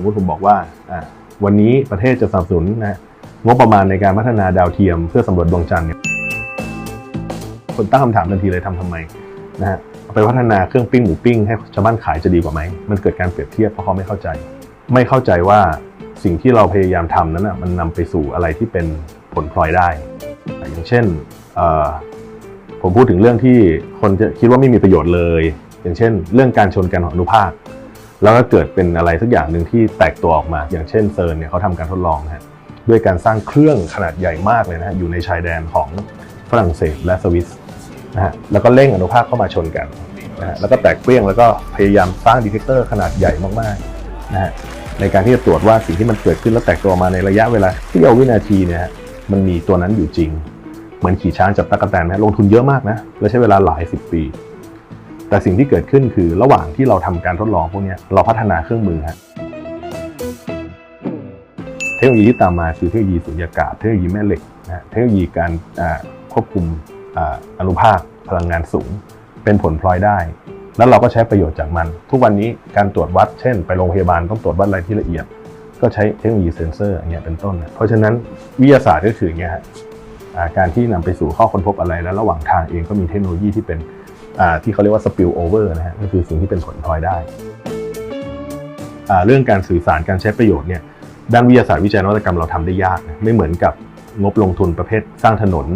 มมติผมบอกว่าวันนี้ประเทศจะสนับสนุนนะงบประมาณในการพัฒนาดาวเทียมเพื่อสำรวจดวงจันทร์เนี่ยคนตั้งคำถามทันทีเลยทำทำไมนะฮะเอาไปพัฒนาเครื่องปิ้งหมูปิ้งให้ชาวบ้านขายจะดีกว่าไหม มันเกิดการเปรียบเทียบเพราะเขาไม่เข้าใจ ไม่เข้าใจว่าสิ่งที่เราพยายามทำนั้นนะมันนำไปสู่อะไรที่เป็นผลพลอยได้ อย่างเช่นผมพูดถึงเรื่องที่คนจะคิดว่าไม่มีประโยชน์เลย อย่างเช่น เรื่องการชนกันของอนุภาค แล้วก็เกิดเป็นอะไรสักอย่างหนึ่งที่แตกตัวออกมา อย่างเช่นเซิร์นเนี่ยเขาทำการทดลองนะฮะด้วยการสร้างเครื่องขนาดใหญ่มากเลยนะฮะอยู่ในชายแดนของฝรั่งเศสและสวิสนะฮะแล้วก็เร่งอนุภาคเข้ามาชนกันนะฮะแล้วก็แตกเปรี้ยงแล้วก็พยายามสร้างดีเทคเตอร์ขนาดใหญ่มากๆนะฮะในการที่จะตรวจว่าสิ่งที่มันเกิดขึ้นแล้วแตกตัวมาในระยะเวลาที่เอาวินาทีเนี่ยฮะมันมีตัวนั้นอยู่จริง เหมือนขี่ช้างจับตะกแตนนะลงทุนเยอะมากนะและใช้เวลาหลายสิบปี แต่สิ่งที่เกิดขึ้นคือระหว่างที่เราทำการทดลองพวกนี้เราพัฒนาเครื่องมือฮะเทคโนโลยีที่ตามมาคือเทคโนโลยีสุญญากาศ เทคโนโลยีแม่เหล็กนะเทคโนโลยีการควบคุมอนุภาคพลังงานสูง เป็นผลพลอยได้ แล้วเราก็ใช้ประโยชน์จากมัน ทุกวันนี้การตรวจวัด เช่น ไปโรงพยาบาลต้องตรวจวัดอะไรที่ละเอียด ก็ใช้เทคโนโลยีเซนเซอร์อย่างเงี้ยเป็นต้นนะเพราะฉะนั้นวิทยาศาสตร์ก็คืออย่างเงี้ยการที่นำไปสู่ข้อค้นพบอะไรแล้วระหว่างทางเองก็มีเทคโนโลยีที่เป็น ที่เขาเรียกว่า spill over นะฮะก็คือสิ่งที่เป็นผลพลอยได้ เรื่องการสื่อสารการใช้ประโยชน์เนี่ยด้านวิทยาศาสตร์วิจัยนวัตกรรมเราทำได้ยากนะไม่เหมือนกับงบลงทุนประเภทสร้างถนน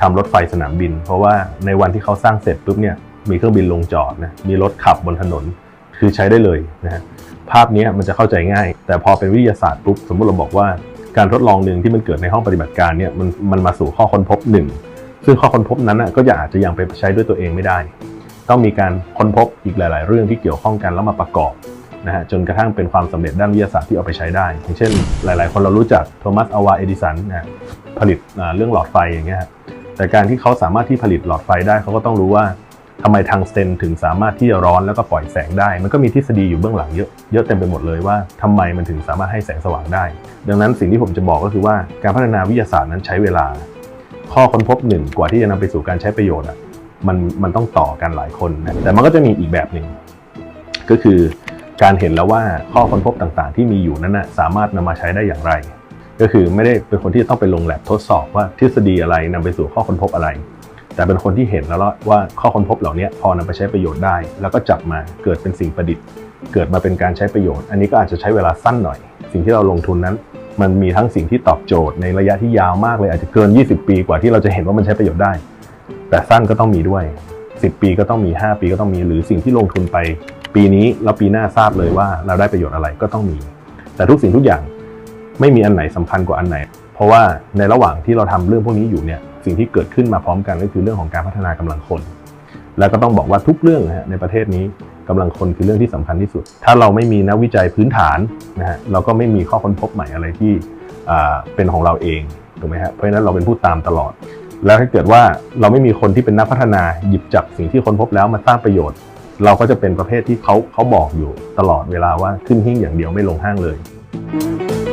ทำรถไฟสนามบิน เพราะว่าในวันที่เขาสร้างเสร็จปุ๊บเนี่ยมีเครื่องบินลงจอดนะมีรถขับบนถนนคือใช้ได้เลยนะฮะภาพนี้มันจะเข้าใจง่าย แต่พอเป็นวิทยาศาสตร์ปุ๊บสมมติเราบอกว่าการทดลองหนึ่งที่มันเกิดในห้องปฏิบัติการเนี่ยมันมันมาสู่ข้อค้นพบหนึ่ง ซึ่งข้อค้นพบนั้นก็จะอาจจะยังไปใช้ด้วยตัวเองไม่ได้ ต้องมีการค้นพบอีกหลาย ๆ เรื่องที่เกี่ยวข้องกันแล้วมาประกอบนะฮะจนกระทั่งเป็นความสำเร็จด้านวิทยาศาสตร์ที่เอาไปใช้ได้ อย่างเช่น หลาย ๆ คนเรารู้จักโทมัสอวาเอดิสันนะผลิตเรื่องหลอดไฟอย่างเงี้ยแต่การที่เขาสามารถที่ผลิตหลอดไฟได้เขาก็ต้องรู้ว่าทำไมทางสเตนถึงสามารถที่จะร้อนแล้วก็ปล่อยแสงได้ มันก็มีทฤษฎีอยู่เบื้องหลังเยอะเยอะเต็มไปหมดเลยว่าทำไมมันถึงสามารถให้แสงสว่างได้ ดังนั้นสิ่งที่ผมจะบอกก็คือว่าการพัฒนาวิทยาศาสตร์นั้นใช้เวลา ข้อค้นพบหนึ่งกว่าที่จะนำไปสู่การใช้ประโยชน์อะมันมันต้องต่อกันหลายคนนะแต่มันก็จะมีอีกแบบหนึ่งก็คือการเห็นแล้วว่าข้อค้นพบต่างๆ ที่มีอยู่นั้นนะสามารถนำมาใช้ได้อย่างไร ก็คือไม่ได้เป็นคนที่จะต้องไปลงแลบทดสอบว่าทฤษฎีอะไรนำไปสู่ข้อค้นพบอะไร แต่เป็นคนที่เห็นแล้วว่าข้อค้นพบเหล่านี้พอนำไปใช้ประโยชน์ได้ แล้วก็จับมาเกิดเป็นสิ่งประดิษฐ์ เกิดมาเป็นการใช้ประโยชน์ อันนี้ก็อาจจะใช้เวลาสั้นหน่อย สิ่งที่เราลงทุนนั้น มันมีทั้งสิ่งที่ตอบโจทย์ในระยะที่ยาวมากเลยอาจจะเกิน 20 ปีกว่าที่เราจะเห็นว่ามันใช้ประโยชน์ได้ แต่สั้นก็ต้องมีด้วย 10 ปีก็ต้องมี 5 ปีก็ต้องมี หรือสิ่งที่ลงทุนไป ปีนี้แล้วปีหน้าทราบเลยว่าเราได้ประโยชน์อะไรก็ต้องมี แต่ทุกสิ่งทุกอย่างไม่มีอันไหนสำคัญกว่าอันไหน เพราะว่าในระหว่างที่เราทำเรื่องพวกนี้อยู่เนี่ยสิ่งที่เกิดขึ้นมาพร้อมกันก็คือเรื่องของการพัฒนากำลังคน แล้วก็ต้องบอกว่าทุกเรื่องในประเทศนี้ กำลังคนคือเรื่องที่สำคัญที่สุด ถ้าเราไม่มีนักวิจัยพื้นฐานนะฮะเราก็ไม่มีข้อค้นพบใหม่อะไรที่เป็นของเราเองถูกไหมฮะเพราะฉะนั้นเราเป็นผู้ตามตลอด แล้วถ้าเกิดว่าเราไม่มีคนที่เป็นนักพัฒนาหยิบจับสิ่งที่ค้นพบแล้วมาสร้างประโยชน์ เราก็จะเป็นประเภทที่เขาเขาบอกอยู่ตลอดเวลาว่าขึ้นหิ้งอย่างเดียวไม่ลงห้างเลย Thank